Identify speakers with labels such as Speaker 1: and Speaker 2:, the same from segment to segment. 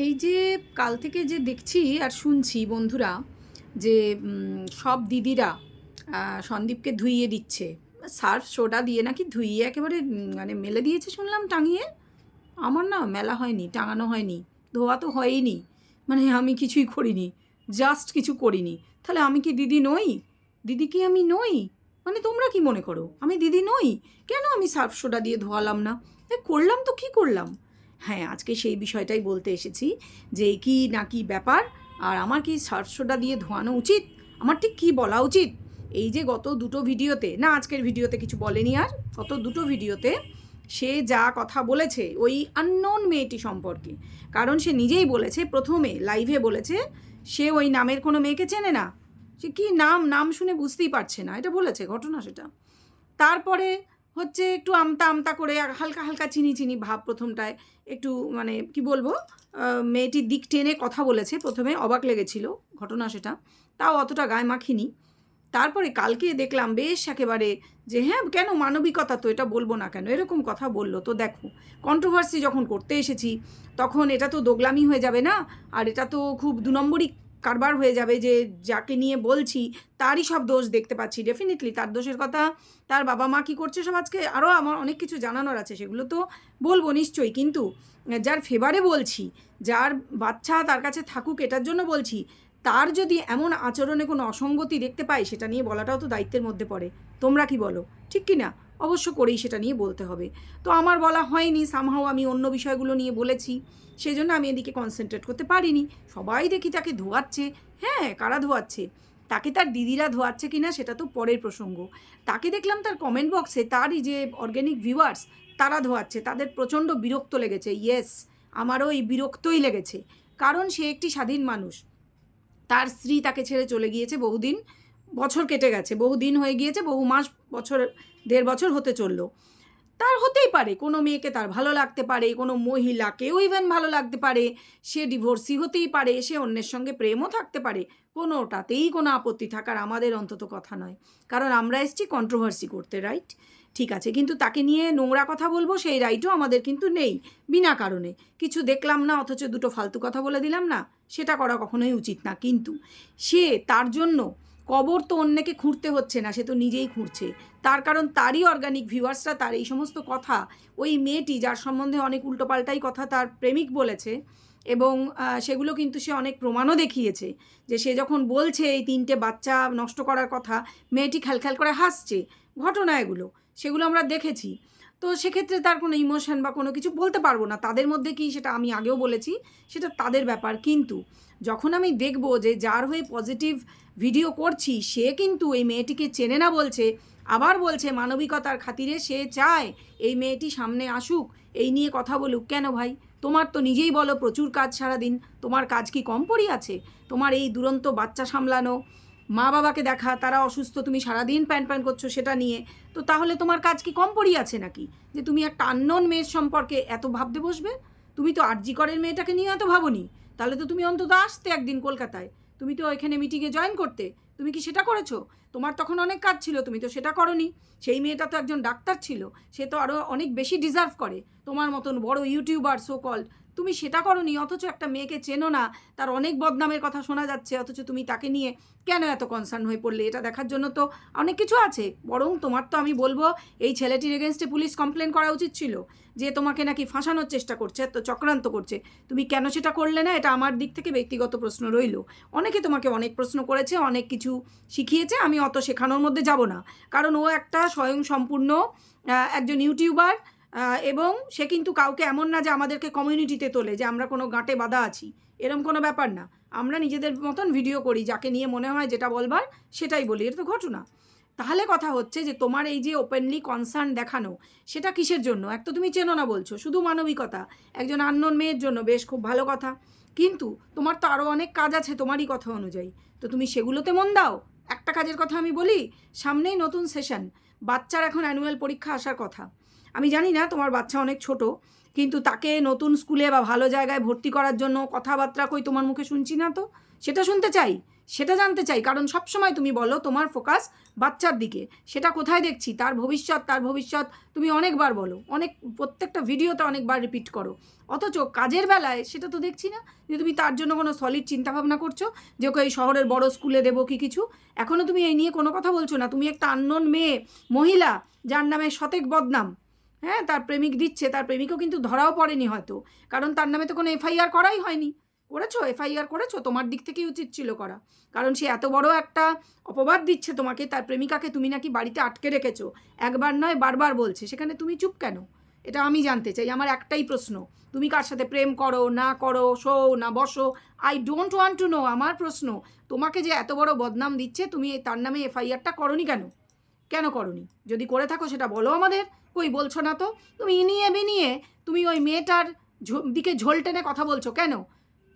Speaker 1: এই যে কাল থেকে যে দেখছি আর শুনছি বন্ধুরা যে সব দিদিরা সন্দীপকে ধুইয়ে দিচ্ছে। সার্ফ সোডা দিয়ে নাকি ধুইয়ে একেবারে মানে মেলে দিয়েছে শুনলাম টাঙিয়ে। আমার না মেলা হয়নি, টাঙানো হয়নি, ধোয়া তো হয়নি মানে আমি কিছুই করিনি, জাস্ট কিছু করিনি। তাহলে আমি কি দিদি নই? দিদি কি আমি নই? মানে তোমরা কি মনে করো? আমি দিদি নই? কেন আমি সার্ফ সোডা দিয়ে ধোয়ালাম না? করলাম তো কি করলাম? হ্যাঁ আজকে সেই বিষয়টাই বলতে এসেছি যে কি না কি ব্যাপার আর আমার কি সার্ফ সোডা দিয়ে ধোয়ানো উচিত? আমার ঠিক কী বলা উচিত? এই যে গত দুটো ভিডিওতে, না আজকের ভিডিওতে কিছু বলেনি আর, গত দুটো ভিডিওতে সে যা কথা বলেছে ওই আননোন মেয়েটি সম্পর্কে, কারণ সে নিজেই বলেছে, প্রথমে লাইভে বলেছে, সে ওই নামের কোনো মেয়েকে চেনে না। সে কী নাম নাম শুনে বুঝতেই পারছে না, এটা বলেছে, ঘটনা সেটা। তারপরে হচ্ছে একটু আমতা আমতা করে হালকা হালকা চিনি চিনি ভাব প্রথমটায়। একটু মানে কি বলব মেয়েটির দিক টেনে কথা বলেছে প্রথমে, অবাক লেগেছিল ঘটনা সেটা। তাও অতটা গায়ে মাখিনি। তারপরে কালকে দেখলাম বেশ একেবারে যে হ্যাঁ কেন মানবিকতা তো এটা বলব না কেন? এরকম কথা বলল। তো দেখো কন্ট্রোভার্সি যখন করতে এসেছি, তখন এটা তো দোগলামি হয়ে যাবে না? আর এটা তো খুব দু নম্বরই কারবার হয়ে যাবে যে যাকে নিয়ে বলছি, তারই সব দোষ দেখতে পাচ্ছি। ডেফিনেটলি তার দোষের কথা, তার বাবা মা কী করছে সব আজকে আরও আমার অনেক কিছু জানানোর আছে, সেগুলো তো বলব নিশ্চয়ই। কিন্তু যার ফেভারে বলছি, যার বাচ্চা তার কাছে থাকুক, এটার জন্য বলছি, তার যদি এমন আচরণে কোনো অসঙ্গতি দেখতে পাই সেটা নিয়ে বলাটাও তো দায়িত্বের মধ্যে পড়ে। তোমরা কি বলো? ঠিক কি না অবশ্য করেই সেটা নিয়ে বলতে হবে। তো আমার বলা হয়নি সামহাও আমি অন্য বিষয়গুলো নিয়ে বলেছি। সেই জন্য আমি এদিকে কনসেন্ট্রেট করতে পারিনি। সবাই দেখি তাকে ধোয়াচ্ছে। হ্যাঁ কারা ধোয়াচ্ছে? তাকে তার দিদিরা ধোয়াচ্ছে কি না সেটা তো পরের প্রসঙ্গ। তাকে দেখলাম তার কমেন্ট বক্সে তারই যে অর্গ্যানিক ভিউয়ার্স তারা ধোয়াচ্ছে। তাদের প্রচণ্ড বিরক্ত লেগেছে। ইয়েস আমারও এই বিরক্তই লেগেছে। কারণ সে একটি স্বাধীন মানুষ। তার স্ত্রী তাকে ছেড়ে চলে গিয়েছে বহুদিন। বছর কেটে গেছে, বহু দিন হয়ে গিয়েছে, বহু মাস, বছর, দেড় বছর হতে চলল। তার হতেই পারে, কোনো মেয়েকে তার ভালো লাগতে পারে, কোনো মহিলাকেও ইভেন ভালো লাগতে পারে, সে ডিভোর্সি হতেই পারে, সে অন্যের সঙ্গে প্রেমও থাকতে পারে, কোনোটাতেই কোনো আপত্তি থাকার আমাদের অন্তত কথা নয়। কারণ আমরা এসছি কন্ট্রোভার্সি করতে রাইট ঠিক আছে, কিন্তু তাকে নিয়ে নোংরা কথা বলব, সেই রাইটও আমাদের কিন্তু নেই, বিনা কারণে। কিছু দেখলাম না, অথচ দুটো ফালতু কথা বলে দিলাম না, সেটা করা কখনোই উচিত না। কিন্তু সে তার জন্য কবর তো অন্যকে খুঁড়তে হচ্ছে না, সে তো নিজেই খুঁড়ছে। তার কারণ তারই অর্গানিক ভিউয়ার্সরা তার এই সমস্ত কথা, ওই মেয়েটি যার সম্বন্ধে অনেক উল্টোপাল্টাই কথা তার প্রেমিক বলেছে এবং সেগুলো কিন্তু সে অনেক প্রমাণও দেখিয়েছে যে সে যখন বলছে এই তিনটে বাচ্চা নষ্ট করার কথা, মেয়েটি খ্যালখ্যাল করে হাসছে। ঘটনা এগুলো, সেগুলো আমরা দেখেছি। তো সেক্ষেত্রে তার কোনো ইমোশন বা কোনো কিছু বলতে পারব না। তাদের মধ্যে কি সেটা আমি আগেও বলেছি, সেটা তাদের ব্যাপার। কিন্তু যখন আমি দেখব যে যার হয়ে পজিটিভ ভিডিও করছি, সে কিন্তু এই মেয়েটিকে চেনে না বলছে। আবার বলছে, মানবিকতার খাতিরে সে চায় এই মেয়েটি সামনে আসুক। এই নিয়ে কথা বলুক কেন ভাই? তোমার তো নিজেই বলো প্রচুর কাজ সারাদিন। তোমার কাজ কি কম পড়ি আছে? তোমার এই দুরন্ত বাচ্চা সামলানো। মা বাবাকে দেখা, তারা অসুস্থ, তুমি সারাদিন প্যান প্যান করছ সেটা নিয়ে। তো তাহলে তোমার কাজ কি কম পড়ি আছে নাকি? যে তুমি একটা আননোন মেয়ের সম্পর্কে এত ভাবতে বসবে? তুমি তো আরজি করের মেয়েটাকে নিয়ে এত ভাবনি। তাহলে তো তুমি অন্তত আসতে একদিন কলকাতায়। তুমি তো এখানে মিটিংয়ে জয়েন করতে। তুমি কি সেটা করেছ? তোমার তখন অনেক কাজ ছিল, তুমি তো সেটা করনি। সেই মেয়েটা তো একজন ডাক্তার ছিল, সে তো আরও অনেক বেশি ডিজার্ভ করে। তোমার মতন বড় ইউটিউবার সো কল্ড তুমি সেটা করনি, অথচ একটা মেয়েকে চেনো না। তার অনেক বদনামের কথা শোনা যাচ্ছে, অথচ তুমি তাকে নিয়ে কেন এত কনসার্ন হয়ে পড়লে? এটা দেখার জন্য তো অনেক কিছু আছে। বরং তোমার তো আমি বলব, এই ছেলেটির এগেনস্টে পুলিশ কমপ্লেন করা উচিত ছিল যে তোমাকে নাকি ফাঁসানোর চেষ্টা করছে তো চক্রান্ত করছে। তুমি কেন সেটা করলে না? এটা আমার দিক থেকে ব্যক্তিগত প্রশ্ন রইল। অনেকে তোমাকে অনেক প্রশ্ন করেছে, অনেক কিছু শিখিয়েছে, আমি অত শেখানোর মধ্যে যাব না। কারণ ও একটা স্বয়ং সম্পূর্ণ একজন ইউটিউবার এবং সে কিন্তু কাউকে এমন না যে আমাদেরকে কমিউনিটিতে তোলে যে আমরা কোনো গাঁটে বাঁধা আছি। এরম কোনো ব্যাপার না। আমরা নিজেদের মতন ভিডিও করি, যাকে নিয়ে মনে হয় যেটা বলবার সেটাই বলি। এটা তো ঘটনা। তাহলে কথা হচ্ছে যে তোমার এই যে ওপেনলি কনসার্ন দেখানো, সেটা কিসের জন্য? এক তো তুমি চেনো না বলছো, শুধু মানবিকতা। একজন আননোন মেয়ের জন্য বেশ খুব ভালো কথা। কিন্তু তোমার তো আরও অনেক কাজ আছে তোমারই কথা অনুযায়ী। তো তুমি সেগুলোতে মন দাও। একটা কাজের কথা আমি বলি, সামনেই নতুন সেশন বাচ্চার এখন অ্যানুয়াল পরীক্ষা আসার কথা। আমি জানি না তোমার বাচ্চা অনেক ছোট, কিন্তু তাকে নতুন স্কুলে বা ভালো জায়গায় ভর্তি করার জন্য কথাবার্তা কই তোমার মুখে শুনছি না তো? সেটা শুনতে চাই, সেটা জানতে চাই, কারণ সবসময় তুমি বলো তোমার ফোকাস বাচ্চার দিকে। সেটা কোথায় দেখছি? তার ভবিষ্যৎ তার ভবিষ্যৎ তুমি অনেকবার বলো, অনেক, প্রত্যেকটা ভিডিওতে অনেকবার রিপিট করো। অথচ কাজের বেলায় সেটা তো দেখছি না, যে তুমি তার জন্য কোনো সলিড চিন্তাভাবনা করছ, যে ওকে এই শহরের বড় স্কুলে দেবো কি কিছু? এখনও তুমি এই নিয়ে কোনো কথা বলছো না। তুমি একটা আননোন মেয়ে, মহিলা, যার নামে শতেক বদনাম। হ্যাঁ তার প্রেমিক দিচ্ছে, তার প্রেমিকও কিন্তু ধরাও পড়েনি হয়তো। কারণ তার নামে তো কোনো এফআইআর করাই হয়নি। করেছ? এফআইআর করেছ? তোমার দিক থেকেই উচিত ছিল করা। কারণ সে এত বড় একটা অপবাদ দিচ্ছে তোমাকে, তার প্রেমিকাকে তুমি নাকি বাড়িতে আটকে রেখেছো। একবার নয়, বারবার বলছে। সেখানে তুমি চুপ কেন? এটা আমি জানতে চাই। আমার একটাই প্রশ্ন। তুমি কার সাথে প্রেম করো, না করো শো না বসো? I don't want to know আমার প্রশ্ন, তোমাকে যে এত বড় বদনাম দিচ্ছে, তুমি তার নামে এফআইআরটা করনি কেন? কেন করনি? যদি করে থাকো সেটা বলো আমাদের। কই বলছো না তো? তুমি ইনিয়ে বিনিয়ে তুমি ওই মেয়েটার দিকে ঝোল টেনে কথা বলছো কেন?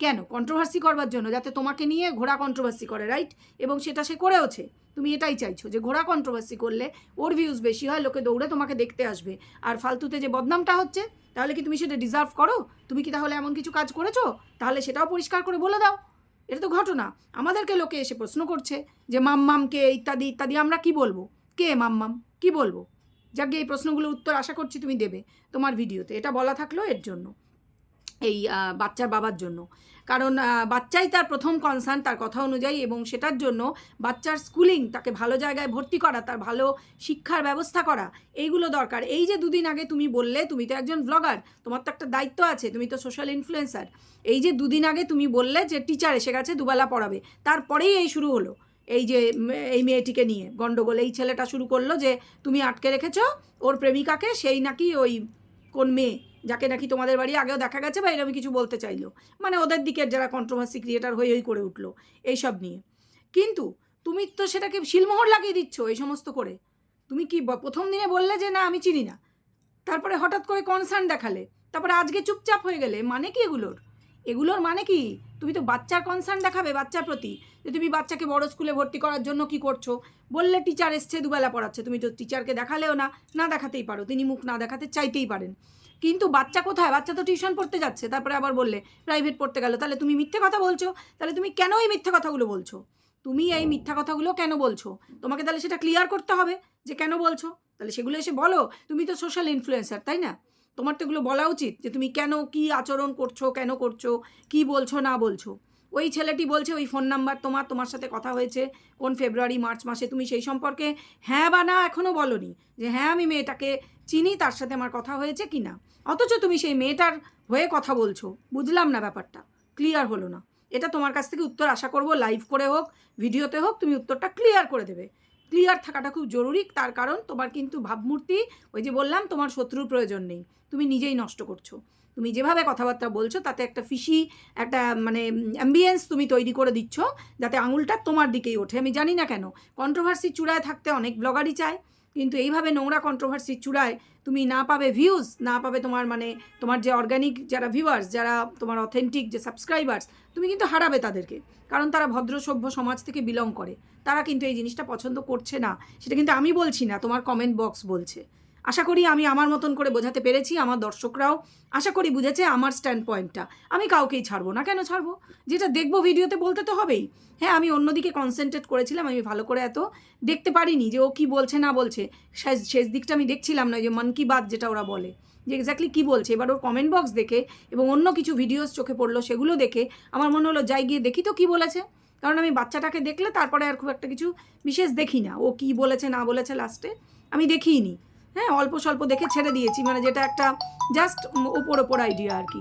Speaker 1: কেন? কন্ট্রোভার্সি করবার জন্য, যাতে তোমাকে নিয়ে ঘোড়া কন্ট্রোভার্সি করে রাইট এবং সেটা সে করেওছে। তুমি এটাই চাইছো যে ঘোড়া কন্ট্রোভার্সি করলে ওর ভিউজ বেশি হয়, লোকে দৌড়ে তোমাকে দেখতে আসবে। আর ফালতুতে যে বদনামটা হচ্ছে, তাহলে কি তুমি সেটা ডিজার্ভ করো? তুমি কি তাহলে এমন কিছু কাজ করেছ? তাহলে সেটাও পরিষ্কার করে বলে দাও। এটা তো ঘটনা। আমাদেরকে লোকে এসে প্রশ্ন করছে যে মাম কে ইত্যাদি ইত্যাদি আমরা কি বলব? কে মাম্মাম? কি বলব? যাকে এই প্রশ্নগুলোর উত্তর আশা করছি তুমি দেবে তোমার ভিডিওতে। এটা বলা থাকল এর জন্য, এই বাচ্চার বাবার জন্য। কারণ বাচ্চাই তার প্রথম কনসার্ন তার কথা অনুযায়ী এবং সেটার জন্য বাচ্চার স্কুলিং তাকে ভালো জায়গায় ভর্তি করা, তার ভালো শিক্ষার ব্যবস্থা করা, এইগুলো দরকার। এই যে দুদিন আগে তুমি বললে, তুমি তো একজন ব্লগার তোমার তো একটা দায়িত্ব আছে, তুমি তো সোশ্যাল ইনফ্লুয়েন্সার এই যে দুদিন আগে তুমি বললে যে টিচার এসে গেছে, দুবেলা পড়াবে, তারপরেই এই শুরু হলো। এই যে এই মেয়েটিকে নিয়ে। গন্ডগোল এই ছেলেটা শুরু করল যে, তুমি আটকে রেখেছ, ওর প্রেমিকাকে সেই নাকি ওই কোন মেয়ে, যাকে নাকি তোমাদের বাড়ি আগেও দেখা গেছে বা এরকম কিছু বলতে চাইলো। মানে ওদের দিকের যারা কন্ট্রোভার্সি ক্রিয়েটার হয়ে হই করে উঠল, এইসব নিয়ে। কিন্তু তুমি তো সেটাকে শিলমোহর লাগিয়ে দিচ্ছ এই সমস্ত করে। তুমি কি প্রথম দিনে বললে যে, না, আমি চিনি না। তারপরে হঠাৎ করে কনসার্ন দেখালে। তারপরে আজকে চুপচাপ হয়ে গেলে। মানে কি এগুলোর? এগুলোর মানে কি? তুমি তো বাচ্চার কনসার্ন দেখাবে বাচ্চার প্রতি। যে তুমি বাচ্চাকে বড় স্কুলে ভর্তি করার জন্য কি করছ? বললে টিচার এসছে, দুবেলা পড়াচ্ছে। তুমি তো টিচারকে দেখালেও না না দেখাতেই পারো। তিনি মুখ না দেখাতে চাইতেই পারেন। কিন্তু বাচ্চা কোথায়? বাচ্চা তো টিউশন পড়তে যাচ্ছে। তারপরে আবার বললে প্রাইভেট পড়তে গেল। তাহলে তুমি মিথ্যে কথা বলছো? তাহলে তুমি কেন এই মিথ্যে কথাগুলো বলছো? তুমি এই মিথ্যা কথাগুলো কেন বলছো? তোমাকে তাহলে সেটা ক্লিয়ার করতে হবে যে কেন বলছো? তাহলে সেগুলো এসে বলো। তুমি তো সোশ্যাল ইনফ্লুয়েন্সার তাই না? তোমার তো এগুলো বলা উচিত যে তুমি কেন কি আচরণ করছ, কেন করছ, কি বলছো, না বলছো। ওই ছেলেটি বলছে, ওই ফোন নাম্বার তোমার তোমার সাথে কথা হয়েছে, কোন ফেব্রুয়ারি মার্চ মাসে তুমি সেই সম্পর্কে হ্যাঁ বা না এখনও বলনি যে হ্যাঁ আমি মেয়েটাকে চিনি, তার সাথে আমার কথা হয়েছে কি না। অথচ তুমি সেই মেয়েটার হয়ে কথা বলছো। বুঝলাম না ব্যাপারটা। ক্লিয়ার হলো না। এটা তোমার কাছ থেকে উত্তর আশা করব লাইভ করে হোক ভিডিওতে হোক, তুমি উত্তরটা ক্লিয়ার করে দেবে। ক্লিয়ার থাকাটা খুব জরুরি। তার কারণ তোমার কিন্তু ভাবমূর্তি, ওই যে বললাম, তোমার শত্রুর প্রয়োজন নেই। তুমি নিজেই নষ্ট করছ। তুমি যেভাবে কথাবার্তা বলছো, তাতে একটা ফিশি একটা মানে অ্যাম্বিয়েন্স তুমি তৈরি করে দিচ্ছ, যাতে আঙুলটা তোমার দিকেই ওঠে। আমি জানি না কেন। কন্ট্রোভার্সি চূড়ায় থাকতে অনেক ব্লগারই চায়। কিন্তু এইভাবে নোংরা কন্ট্রোভার্সির চূড়ায় তুমি না পাবে ভিউজ না পাবে তোমার মানে তোমার যে অর্গ্যানিক যারা ভিউয়ার্স যারা তোমার অথেন্টিক যে সাবস্ক্রাইবার্স তুমি কিন্তু হারাবে তাদেরকে। কারণ তারা ভদ্র, সভ্য সমাজ থেকে বিলং করে। তারা কিন্তু এই জিনিসটা পছন্দ করছে না। সেটা কিন্তু আমি বলছি না, তোমার কমেন্ট বক্স বলছে। আশা করি আমি আমার মতন করে বোঝাতে পেরেছি আমার দর্শকরাও। আশা করি বুঝেছে আমার স্ট্যান্ড পয়েন্টটা আমি কাউকেই ছাড়বো না। কেন ছাড়বো? যেটা দেখব ভিডিওতে বলতে তো হবেই। হ্যাঁ আমি অন্যদিকে কনসেন্ট্রেট করেছিলাম, আমি ভালো করে এত দেখতে পারিনি যে ও কি বলছে, না বলছে। শেষ দিকটা আমি দেখছিলাম না যে মন কি বাত যেটা ওরা বলে। যে এক্স্যাক্টলি কী বলছে? এবার ওর কমেন্ট বক্স দেখে এবং অন্য কিছু ভিডিওস চোখে পড়ল, সেগুলো দেখে আমার মনে হলো, যাই গিয়ে দেখি তো কী বলেছে। কারণ আমি বাচ্চাটাকে দেখলে তারপরে আর খুব একটা কিছু বিশেষ দেখি না। ও কি বলেছে, না বলেছে লাস্টে আমি দেখিই নি হ্যাঁ অল্প স্বল্প দেখে ছেড়ে দিয়েছি মানে যেটা একটা জাস্ট ওপর ওপর আইডিয়া আর কি।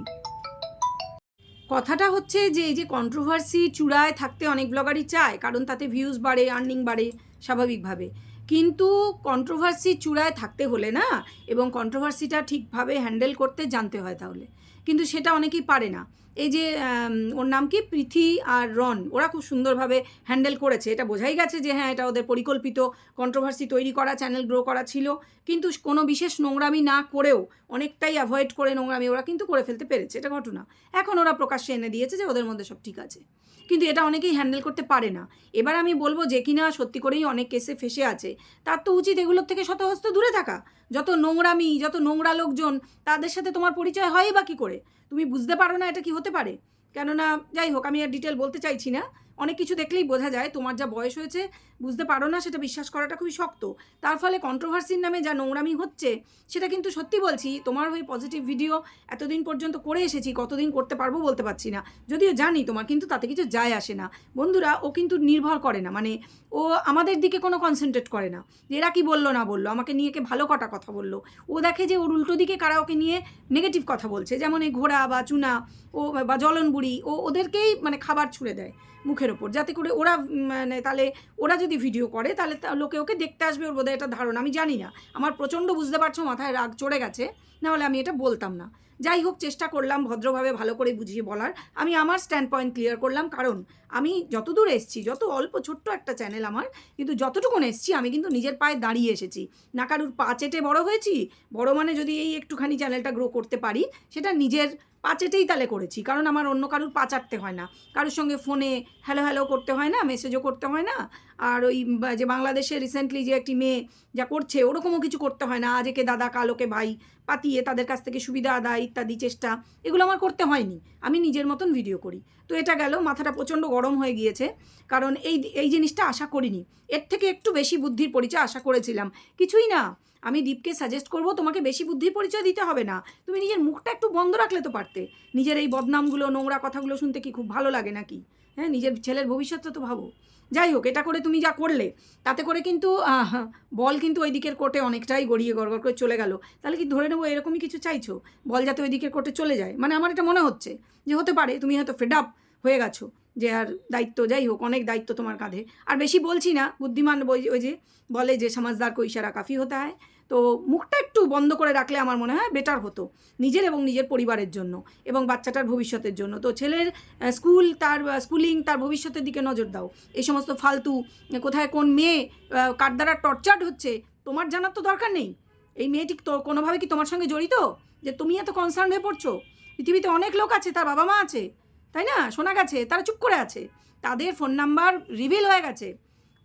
Speaker 1: কথাটা হচ্ছে যে, এই যে কন্ট্রোভার্সি চূড়ায় থাকতে অনেক ব্লগারই চায়, কারণ তাতে ভিউজ বাড়ে আর্নিং বাড়ে, স্বাভাবিকভাবে। কিন্তু কন্ট্রোভার্সি চূড়ায় থাকতে হলে না, এবং কন্ট্রোভার্সিটা ঠিকভাবে হ্যান্ডেল করতে জানতে হয় তাহলে। কিন্তু সেটা অনেকেই পারে না। এই যে ওর নাম কি? পৃথি আর রন ওরা খুব সুন্দরভাবে হ্যান্ডেল করেছে। এটা বোঝাই গেছে যে হ্যাঁ এটা ওদের পরিকল্পিত কন্ট্রোভার্সি তৈরি করা চ্যানেল গ্রো করা ছিল। কিন্তু কোনো বিশেষ নোংরামি না করেও অনেকটাই অ্যাভয়েড করে নোংরামি ওরা কিন্তু করে ফেলতে পেরেছে। এটা ঘটনা। এখন ওরা প্রকাশ্যে এনে দিয়েছে যে, ওদের মধ্যে সব ঠিক আছে। কিন্তু এটা অনেকেই হ্যান্ডেল করতে পারে না। এবার আমি বলব যে কিনা সত্যি করেই অনেক কেসে ফেসে আছে, তার তো উচিত এগুলোর থেকে শতহস্ত দূরে থাকা। যত নোংরামি, যত নোংরা লোকজন, তাদের সাথে তোমার পরিচয় হয় বা কী করে? তুমি বুঝতে পারো না এটা কি হতে পারে? কেননা, যাই হোক, আমি আর ডিটেল বলতে চাইছি না। অনেক কিছু দেখলেই বোঝা যায় তোমার যা বয়স হয়েছে, বুঝতে পারো না, সেটা বিশ্বাস করাটা খুবই শক্ত। তার ফলে কন্ট্রোভার্সির নামে যা নোংরামি হচ্ছে, সেটা কিন্তু সত্যি বলছি, তোমার হয়ে পজিটিভ ভিডিও এতদিন পর্যন্ত করে এসেছি, কতদিন করতে পারব বলতে পারছি না। যদিও জানি তোমার, কিন্তু তাতে কিছু যায় আসে না। বন্ধুরা, ও কিন্তু নির্ভর করে না মানে ও আমাদের দিকে কোনো কনসেন্ট্রেট করে না। এরা কি বলল না বলল, আমাকে নিয়ে কে ভালো কটা কথা বলল। ও দেখে যে ওর উল্টো দিকে কারা ওকে নিয়ে নেগেটিভ কথা বলছে, যেমন এই ঘোড়া বা চুনা, ও বা জলন বুড়ি ও ওদেরকেই মানে খাবার ছুঁড়ে দেয়। মুখের ওপর। যাতে করে ওরা মানে তাহলে ওরা যদি ভিডিও করে, তাহলে লোকে ওকে দেখতে আসবে ওর বোধহয় এটা ধারণা। আমি জানি না। আমার প্রচণ্ড বুঝতে পারছ, মাথায় রাগ চড়ে গেছে। নাহলে আমি এটা বলতাম না। যাই হোক চেষ্টা করলাম ভদ্রভাবে ভালো করে বুঝিয়ে বলার। আমি আমার স্ট্যান্ড পয়েন্ট ক্লিয়ার করলাম, কারণ আমি যতদূর এসেছি, যত অল্প ছোট্ট একটা চ্যানেল আমার, কিন্তু যতটুকুন এসেছি, আমি কিন্তু নিজের পায়ে দাঁড়িয়ে এসেছি। না কারুর পা চেটে বড় হয়েছি, বড় মানে যদি এই একটুখানি চ্যানেলটা গ্রো করতে পারি, সেটা নিজের পাচেটেই তালে করেছি, কারণ আমার অন্য কারুর পা চাটতে হয় না। কারোর সঙ্গে ফোনে হ্যালো হ্যালো করতে হয় না মেসেজও করতে হয় না আর ওই যে বাংলাদেশে রিসেন্টলি যে একটি মেয়ে যা করছে, ওরকমও কিছু করতে হয় না। আজকে দাদা, কালোকে ভাই পাতিয়ে তাদের কাছ থেকে সুবিধা, আদায় ইত্যাদি চেষ্টা, এগুলো আমার করতে হয়নি। আমি নিজের মতন ভিডিও করি। তো এটা গেল, মাথাটা প্রচণ্ড গরম হয়ে গিয়েছে। কারণ এই এই জিনিসটা আশা করিনি। এর থেকে একটু বেশি বুদ্ধির পরিচয় আশা করেছিলাম। কিছুই না। আমি দীপকে সাজেস্ট করব, তোমাকে বেশি বুদ্ধির পরিচয় দিতে হবে না। তুমি নিজের মুখটা একটু বন্ধ রাখলে তো পারতে। নিজের এই বদনামগুলো, নোংরা কথাগুলো শুনতে কি খুব ভালো লাগে নাকি? হ্যাঁ নিজের ছেলের ভবিষ্যৎটা তো ভাবো। যাই হোক, এটা করে তুমি যা করলে, তাতে করে কিন্তু বল কিন্তু ওই দিকের কোর্টে অনেকটাই গড়িয়ে গড়গড় করে চলে গেল। তাহলে কি ধরে নেব এরকমই কিছু চাইছো? বল যাতে ওই দিকের কোর্টে চলে যায়। মানে আমার এটা মনে হচ্ছে যে হতে পারে, তুমি হয়তো ফেড আপ হয়ে গেছো যে আর দায়িত্ব, যাই হোক, অনেক দায়িত্ব তোমার কাঁধে। আর বেশি বলছি না, বুদ্ধিমান ওই- যে বলে যে সমাজদার কো ইশারা কাফি হতে হয়। তো মুখটা একটু বন্ধ করে রাখলে আমার মনে হয় বেটার হতো, নিজের এবং নিজের পরিবারের জন্য এবং বাচ্চাটার ভবিষ্যতের জন্য। তো ছেলের স্কুল তার স্কুলিং তার ভবিষ্যতের দিকে নজর দাও। এই সমস্ত ফালতু কোথায় কোন মেয়ে কার দ্বারা টর্চার্ড হচ্ছে, তোমার জানার তো দরকার নেই। এই মেয়েটি তো কোনোভাবে কি তোমার সঙ্গে জড়িত? যে তুমি এত কনসার্ন হয়ে পড়ছো? পৃথিবীতে অনেক লোক আছে, তার বাবা মা আছে, তাই না? শোনা গেছে, তারা চুপ করে আছে। তাদের ফোন নাম্বার রিভিল হয়ে গেছে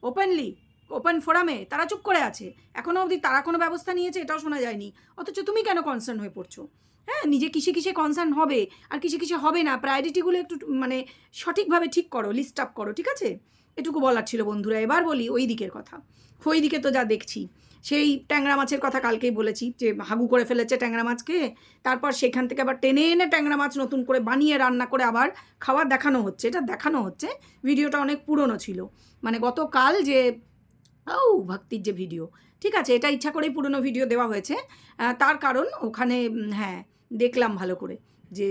Speaker 1: ওপেনলি ওপেন ফোরামে তারা চুপ করে আছে। এখনও অবধি তারা কোনো ব্যবস্থা নিয়েছে এটাও শোনা যায়নি। অথচ তুমি কেন কনসার্ন হয়ে পড়ছো? হ্যাঁ নিজে কিসে কিসে কনসার্ন হবে আর কিসে কিসে হবে না প্রায়োরিটিগুলো একটু মানে সঠিকভাবে ঠিক করো লিস্ট আপ করো, ঠিক আছে? এটুকু বলার ছিল বন্ধুরা। এবার বলি ওই দিকের কথা। ওই দিকে তো যা দেখছি, সেই ট্যাংরা মাছের কথা কালকেই বলেছি যে হাগু করে ফেলেছে ট্যাংরা মাছকে, তারপর সেখান থেকে আবার টেনে এনে ট্যাংরা মাছ নতুন করে বানিয়ে রান্না করে আবার খাবার দেখানো হচ্ছে। এটা দেখানো হচ্ছে। ভিডিওটা অনেক পুরনো ছিল। মানে গতকাল যে ও, ভক্তির যে ভিডিও। ঠিক আছে, এটা ইচ্ছা করেই পুরনো ভিডিও দেওয়া হয়েছে। তার কারণ ওখানে হ্যাঁ দেখলাম ভালো করে যে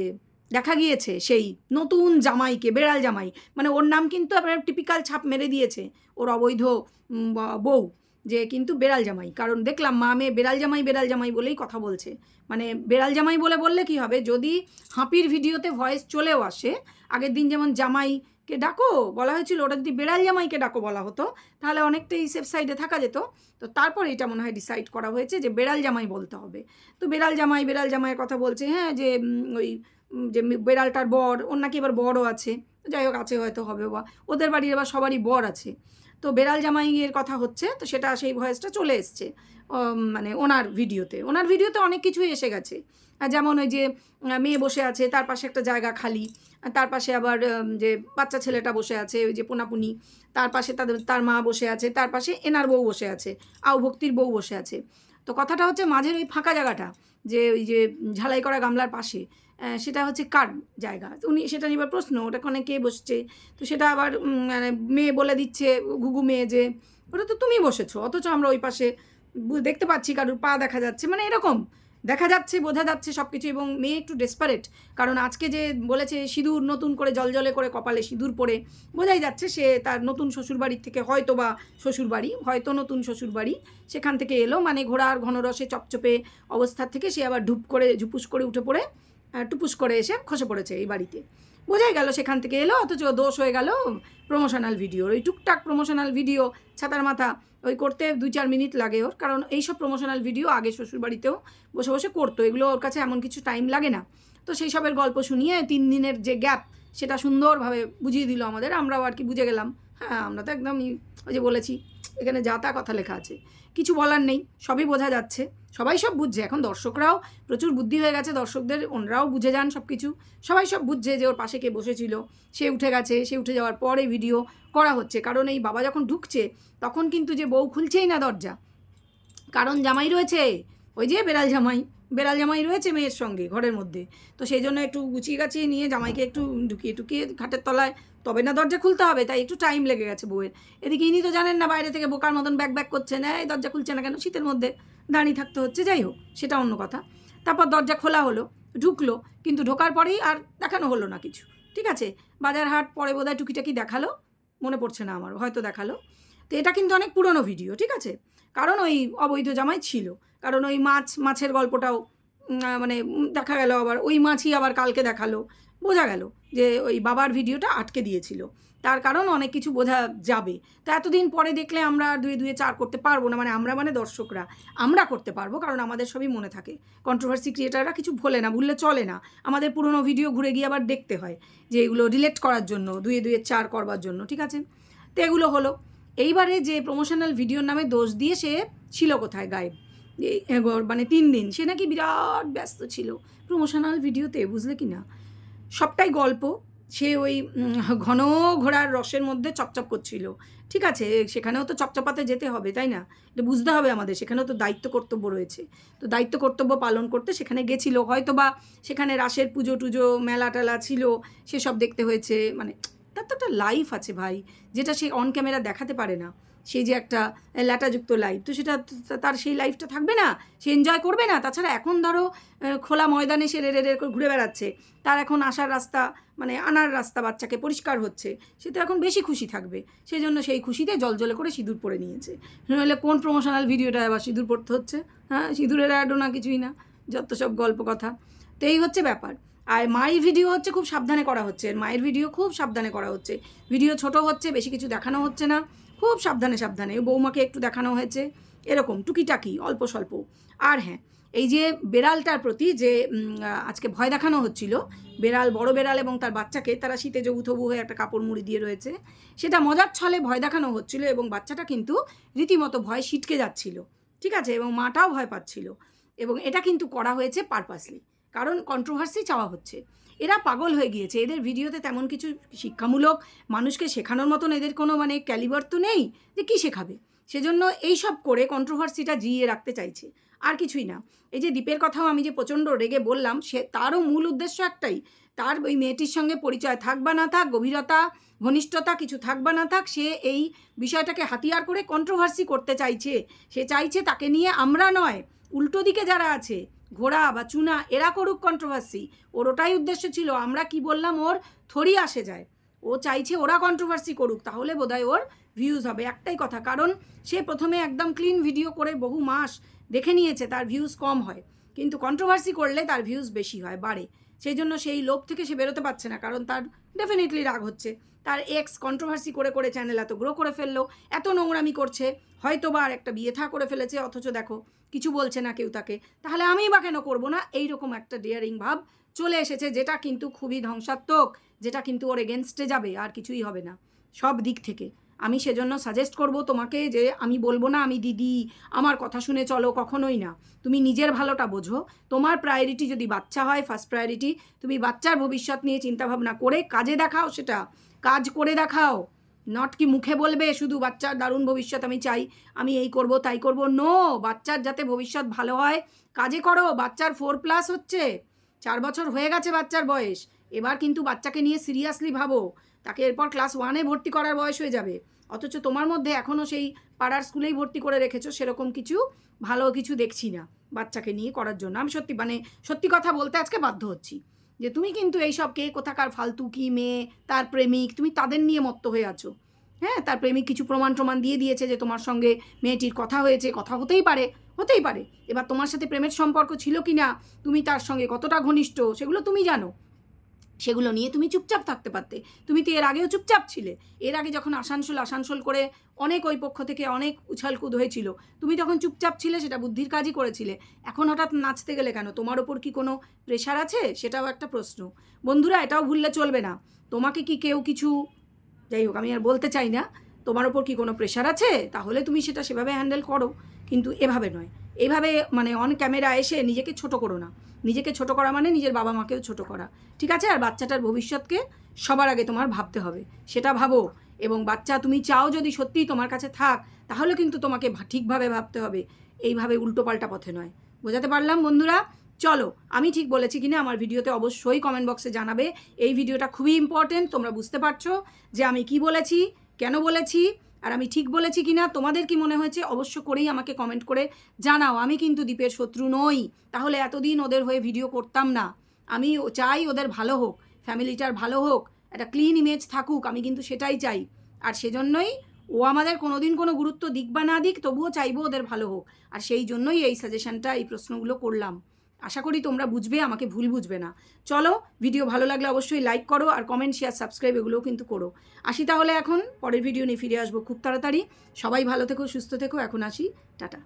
Speaker 1: দেখা গিয়েছে সেই নতুন জামাইকে, বেড়াল জামাই। মানে ওর নাম কিন্তু আপনার টিপিক্যাল ছাপ মেরে দিয়েছে ওর অবৈধ বউ যে কিন্তু বেড়াল জামাই। কারণ দেখলাম মা মেয়ে বেড়াল জামাই বেড়াল জামাই বলেই কথা বলছে। মানে বেড়াল জামাই বলে বললে কি হবে? যদি হাঁপির ভিডিওতে ভয়েস চলেও আসে, আগের দিন যেমন জামাইকে ডাকো? বলা হয়েছিল ওটা যদি বেড়াল জামাইকে ডাকো বলা হতো, তাহলে অনেকটাই সেফ সাইডে থাকা যেত। তো তারপর এটা মনে হয় ডিসাইড করা হয়েছে যে বেড়াল জামাই বলতে হবে। তো বেড়াল জামাই, বেড়াল জামাইয়ের কথা বলছে হ্যাঁ যে ওই যে বেড়ালটার বর, ওর নাকি এবার বড়ও আছে। যাই হোক, আছে হয়তো, হবে বা, ওদের বাড়ির এবার সবারই বর আছে। তো বেড়াল জামাইয়ের কথা হচ্ছে, তো সেটা সেই ভয়েসটা চলে এসছে মানে ওনার ভিডিওতে ওনার ভিডিওতে অনেক কিছুই এসে গেছে। যেমন ওই যে মেয়ে বসে আছে, তার পাশে একটা জায়গা খালি তার পাশে আবার যে বাচ্চা ছেলেটা বসে আছে, ওই যে পোনাপুনি, তার পাশে তাদের, তার মা বসে আছে, তার পাশে এনার বউ বসে আছে আও ভক্তির বউ বসে আছে। তো কথাটা হচ্ছে মাঝের ওই ফাঁকা জায়গাটা, যে ওই যে ঝালাই করা গামলার পাশে সেটা হচ্ছে কার জায়গা? উনি সেটা নিবার প্রশ্ন, ওটা ওখানে কে বসছে? তো সেটা আবার মানে মেয়ে বলে দিচ্ছে ঘুঘু মেয়ে যে, ওটা তো তুমি বসেছো, অথচ আমরা ওই পাশে, দেখতে পাচ্ছি কারুর পা দেখা যাচ্ছে। মানে এরকম দেখা যাচ্ছে, বোঝা যাচ্ছে সব কিছু এবং মেয়ে একটু ডেসপারেট কারণ আজকে যে বলেছে সিঁদুর নতুন করে জলজলে করে কপালে সিঁদুর পরে, বোঝাই যাচ্ছে সে তার নতুন শ্বশুরবাড়ির থেকে হয়তো বা শ্বশুরবাড়ি, হয়তো নতুন শ্বশুরবাড়ি, সেখান থেকে এলো মানে ঘোড়ার ঘনরসে চপচপে অবস্থার থেকে সে আবার ঢুপ করে, ঝুপুস করে উঠে পড়ে টুপুস করে এসে খসে পড়েছে এই বাড়িতে। বোঝাই গেল সেখান থেকে এলো, অথচ দোষ হয়ে গেল প্রমোশনাল ভিডিও ওই টুকটাক প্রমোশনাল ভিডিও ছাতার মাথা ওই করতে দুই চার মিনিট লাগে ওর, কারণ এইসব প্রমোশনাল ভিডিও আগে শ্বশুরবাড়িতেও বসে বসে করতো। এগুলো ওর কাছে এমন কিছু টাইম লাগে না। তো সেই সবের গল্প শুনিয়ে তিন দিনের যে গ্যাপ সেটা সুন্দরভাবে বুঝিয়ে দিল আমাদের। আমরাও আর কি বুঝে গেলাম। হ্যাঁ আমরা তো একদমই ওই যে বলেছি, এখানে যা তা কথা লেখা আছে। কিছু বলার নেই, সবই বোঝা যাচ্ছে। সবাই সব বুঝছে। এখন দর্শকরাও প্রচুর বুদ্ধি হয়ে গেছে, দর্শকদের ওনরাও বুঝে যান সব কিছু সবাই সব বুঝছে যে ওর পাশে কে বসেছিল, সে উঠে গেছে, সে উঠে যাওয়ার পরে ভিডিও করা হচ্ছে। কারণ এই বাবা যখন ঢুকছে, তখন কিন্তু যে বউ খুলছেই না দরজা। কারণ জামাই রয়েছে, ওই যে বেড়াল জামাই বেড়াল জামাই রয়েছে মেয়ের সঙ্গে ঘরের মধ্যে। তো সেই জন্য একটু গুছিয়ে গাছিয়ে নিয়ে জামাইকে একটু ঢুকিয়ে টুকিয়ে খাটের তলায়, তবে না দরজা খুলতে হবে, তাই একটু টাইম লেগে গেছে বউয়ের। এদিকে ইনি তো জানেন না বাইরে থেকে বোকার মতন ব্যাক ব্যাক করছেন, এই দরজা খুলছে না কেন শীতের মধ্যে? দাঁড়িয়ে থাকতে হচ্ছে, যাই হোক, সেটা অন্য কথা। তারপর দরজা খোলা হলো, ঢুকলো, কিন্তু ঢোকার পরেই আর দেখানো হলো না কিছু। ঠিক আছে? বাজার হাট পরে বোধহয় টুকিটাকি দেখাল, মনে পড়ছে না আমার, হয়তো দেখাল। তো এটা কিন্তু অনেক পুরনো ভিডিও, ঠিক আছে? কারণ ওই অবৈধ জামাই ছিল। কারণ ওই মাছ, মাছের গল্পটাও মানে দেখা গেল আবার। ওই মাছই আবার কালকে দেখাল। বোঝা গেল যে ওই বাবার ভিডিওটা আটকে দিয়েছিল। তার কারণ অনেক কিছু বোঝা যাবে। তো এতদিন পরে দেখলে আমরা দুয়ে দুয়ে চার করতে পারব না মানে আমরা মানে দর্শকরা। আমরা করতে পারব, কারণ আমাদের সবই মনে থাকে। কন্ট্রোভার্সি ক্রিয়েটাররা কিছু ভোলে না, ভুললে চলে না। আমাদের পুরনো ভিডিও ঘুরে গিয়ে আবার দেখতে হয় যে এগুলো রিলেট করার জন্য, দুয়ে দুয়ে চার করবার জন্য, ঠিক আছে? তো এগুলো হলো। এইবারে যে প্রমোশনাল ভিডিওর নামে দোষ দিয়ে সে ছিল কোথায় গায়েব? মানে তিন দিন, সে নাকি বিরাট ব্যস্ত ছিল। প্রমোশনাল ভিডিওতে বুঝলে কি না? সবটাই গল্প। সে ওই ঘন ঘোড়ার রসের মধ্যে চপচপ করছিল। ঠিক আছে, সেখানেও তো চপচপাতে যেতে হবে, তাই না? এটা বুঝতে হবে আমাদের, সেখানেও তো দায়িত্ব কর্তব্য রয়েছে। তো দায়িত্ব কর্তব্য পালন করতে সেখানে গেছিল, হয়তো বা সেখানে রাসের পুজো টুজো, মেলা টেলা ছিল, সেসব দেখতে হয়েছে মানে তার তো একটা লাইফ আছে ভাই, যেটা সে অন ক্যামেরা দেখাতে পারে না। সেই যে একটা ল্যাটাযুক্ত লাইফ তো সেটা তার সেই লাইফটা থাকবে না? সে এনজয় করবে না? তাছাড়া এখন ধরো খোলা ময়দানে সে রেড়ে রেড়ে করে ঘুরে বেড়াচ্ছে। তার এখন আসার রাস্তা মানে আনার রাস্তা বাচ্চাকে পরিষ্কার হচ্ছে। সে তো এখন বেশি খুশি থাকবে। সেই জন্য সেই খুশিতে জল জলে করে সিঁদুর পরে নিয়েছে। নইলে কোন প্রমোশনাল ভিডিওটা আবার সিঁদুর পড়তে হচ্ছে? হ্যাঁ সিঁদুরের অ্যাডও না কিছুই না। যত সব গল্প কথা। তো এই হচ্ছে ব্যাপার। আর মায়ের ভিডিও হচ্ছে খুব সাবধানে করা হচ্ছে। মায়ের ভিডিও খুব সাবধানে করা হচ্ছে। ভিডিও ছোট হচ্ছে, বেশি কিছু দেখানো হচ্ছে না। খুব সাবধানে সাবধানে। বৌমাকে একটু দেখানো হয়েছে। এরকম, টুকিটাকি, অল্প স্বল্প। আর হ্যাঁ এই যে বেড়ালটার প্রতি যে আজকে ভয় দেখানো হচ্ছিল, বেড়াল, বড় বেড়াল এবং তার বাচ্চাকে, তারা শীতে জবুথবু হয়ে একটা কাপড় মুড়ি দিয়ে রয়েছে। সেটা মজার ছলে ভয় দেখানো হচ্ছিল এবং বাচ্চাটা কিন্তু রীতিমতো ভয় ছিটকে যাচ্ছিল। ঠিক আছে? এবং মাটাও ভয় পাচ্ছিল। এবং এটা কিন্তু করা হয়েছে পারপাসলি কারণ কন্ট্রোভার্সি চাওয়া হচ্ছে। এরা পাগল হয়ে গিয়েছে। এদের ভিডিওতে তেমন কিছু শিক্ষামূলক মানুষকে শেখানোর মতন এদের কোনো মানে ক্যালিবার তো নেই যে কী শেখাবে। সেজন্য এই সব করে কন্ট্রোভার্সিটা জিইয়ে রাখতে চাইছে। আর কিছুই না। এই যে দ্বীপের কথাও আমি যে প্রচণ্ড রেগে বললাম, সে তারও মূল উদ্দেশ্য একটাই। তার ওই মেয়েটির সঙ্গে পরিচয় থাক বা না থাক, গভীরতা, ঘনিষ্ঠতা কিছু থাক বা না থাক, সে এই বিষয়টাকে হাতিয়ার করে কন্ট্রোভার্সি করতে চাইছে। সে চাইছে তাকে নিয়ে আমরা নয়, উল্টো দিকে যারা আছে ঘোড়া বা চুনা, এরা করুক কন্ট্রোভার্সি ওর ওটাই উদ্দেশ্য ছিল, আমরা কি বললাম, ওর থরি আসে যায়। ও চাইছে ওরা কন্ট্রোভার্সি করুক, তাহলে বোধহয় ওর ভিউজ হবে। একটাই কথা, কারণ সে প্রথমে একদম ক্লিন ভিডিও করে বহু মাস দেখে নিয়েছে, তার ভিউজ কম হয়। কিন্তু কন্ট্রোভার্সি করলে তার ভিউজ বেশি হয়, বাড়ে। সেই জন্য সেই লোভ থেকে সে বেরোতে পারছে না, কারণ তার ডেফিনেটলি রাগ হচ্ছে। তার এক্স কন্ট্রোভার্সি করে করে চ্যানেল এত গ্রো করে ফেলল, এত নোংরামি করছে হয়তো বা আর একটা বিয়ে থা করে ফেলেছে, অথচ দেখো, কিছু বলছে না কেউ তাকে। তাহলে আমি বা কেন করব না? এইরকম একটা ডেয়ারিং ভাব চলে এসেছে, যেটা কিন্তু খুবই ধ্বংসাত্মক, যেটা কিন্তু ওর এগেনস্টে যাবে, আর কিছুই হবে না, সব দিক থেকে। আমি সেজন্য সাজেস্ট করব তোমাকে যে আমি বলব না আমি দিদি, আমার কথা শুনে চলো, কখনোই না। তুমি নিজের ভালোটা বোঝো। তোমার প্রায়োরিটি যদি বাচ্চা হয় ফার্স্ট প্রায়োরিটি তুমি বাচ্চার ভবিষ্যৎ নিয়ে চিন্তাভাবনা করে কাজে দেখাও সেটা। কাজ করে দেখাও। নট কি মুখে বলবে, শুধু বাচ্চার দারুণ ভবিষ্যৎ আমি চাই, আমি এই করব, তাই করব। নো বাচ্চার যাতে ভবিষ্যৎ ভালো হয়, কাজে করো। বাচ্চার ফোর প্লাস হচ্ছে। চার বছর হয়ে গেছে বাচ্চার বয়স। এবার কিন্তু বাচ্চাকে নিয়ে সিরিয়াসলি ভাবো। তাকে এরপর ক্লাস ওয়ানে ভর্তি করার বয়স হয়ে যাবে। অথচ তোমার মধ্যে এখনও সেই পাড়ার স্কুলেই ভর্তি করে রেখেছো, সেরকম কিছু ভালো কিছু দেখছি না বাচ্চাকে নিয়ে করার জন্য। আমি সত্যি মানে সত্যি কথা বলতে আজকে বাধ্য হচ্ছি যে তুমি কিন্তু এইসব কে কোথাকার ফালতু, কি মেয়ে, তার প্রেমিক, তুমি তাদের নিয়ে মত্ত হয়ে আছো। হ্যাঁ তার প্রেমিক কিছু প্রমাণ ট্রমাণ দিয়ে দিয়েছে যে তোমার সঙ্গে মেয়েটির কথা হয়েছে, কথা হতেই পারে হতেই পারে। এবার তোমার সাথে প্রেমের সম্পর্ক ছিল কি না তুমি তার সঙ্গে কতটা ঘনিষ্ঠ, সেগুলো তুমি জানো। সেগুলো নিয়ে তুমি চুপচাপ থাকতে পারতে। তুমি তো এর আগেও চুপচাপ ছিলে। এর আগে যখন আসানসোল আসানসোল করে অনেক ওই পক্ষ থেকে অনেক উছালকুদ হয়েছিল, তুমি তখন চুপচাপ ছিলে, সেটা বুদ্ধির কাজই করেছিলে। এখন হঠাৎ নাচতে গেলে কেন? তোমার ওপর কি কোনো প্রেশার আছে? সেটাও একটা প্রশ্ন। বন্ধুরা, এটাও ভুললে চলবে না। তোমাকে কি কেউ কিছু, যাই হোক, আমি আর বলতে চাই না, তোমার ওপর কি কোনো প্রেশার আছে? তাহলে তুমি সেটা সেভাবে হ্যান্ডেল করো। কিন্তু এভাবে নয়। এভাবে মানে অন ক্যামেরা এসে নিজেকে ছোট করো না। নিজেকে ছোট করা মানে নিজের বাবা মাকেও ছোট করা। ঠিক আছে? আর বাচ্চাটার ভবিষ্যৎকে সবার আগে তোমার ভাবতে হবে। সেটা ভাবো এবং বাচ্চা তুমি চাও যদি সত্যিই তোমার কাছে থাক, তাহলে কিন্তু তোমাকে ঠিকভাবে ভাবতে হবে। এইভাবে উল্টোপাল্টা পথে নয়। বোঝাতে পারলাম বন্ধুরা? চলো, আমি ঠিক বলেছি কিনা আমার ভিডিওতে অবশ্যই কমেন্ট বক্সে জানাবে। এই ভিডিওটা খুবই ইম্পর্টেন্ট তোমরা বুঝতে পারছ যে আমি কি বলেছি, কেন বলেছি আর আমি ঠিক বলেছি কিনা, তোমাদের কি মনে হয়েছে অবশ্য করেই আমাকে কমেন্ট করে জানাও। আমি কিন্তু দ্বীপের শত্রু নই, তাহলে এতদিন ওদের হয়ে ভিডিও করতাম না। আমি চাই ওদের ভালো হোক, ফ্যামিলিটার ভালো হোক, একটা ক্লিন ইমেজ থাকুক, আমি কিন্তু সেটাই চাই। আর সেজন্যই ও আমাদের কোনোদিন কোনো গুরুত্ব দিক বা না দিক, তবুও চাইব ওদের ভালো হোক। আর সেই জন্যই এই সাজেশনটা এই প্রশ্নগুলো করলাম। আশা করি তোমরা বুঝবে, আমাকে ভুল বুঝবে না। চলো ভিডিও ভালো লাগলে অবশ্যই লাইক করো আর কমেন্ট শেয়ার সাবস্ক্রাইব এগুলোও কিন্তু করো। আসি তাহলে এখন, পরের ভিডিও নিয়ে ফিরে আসব খুব তাড়াতাড়ি। সবাই ভালো থেকো, সুস্থ থেকো, এখন আসি। টাটা।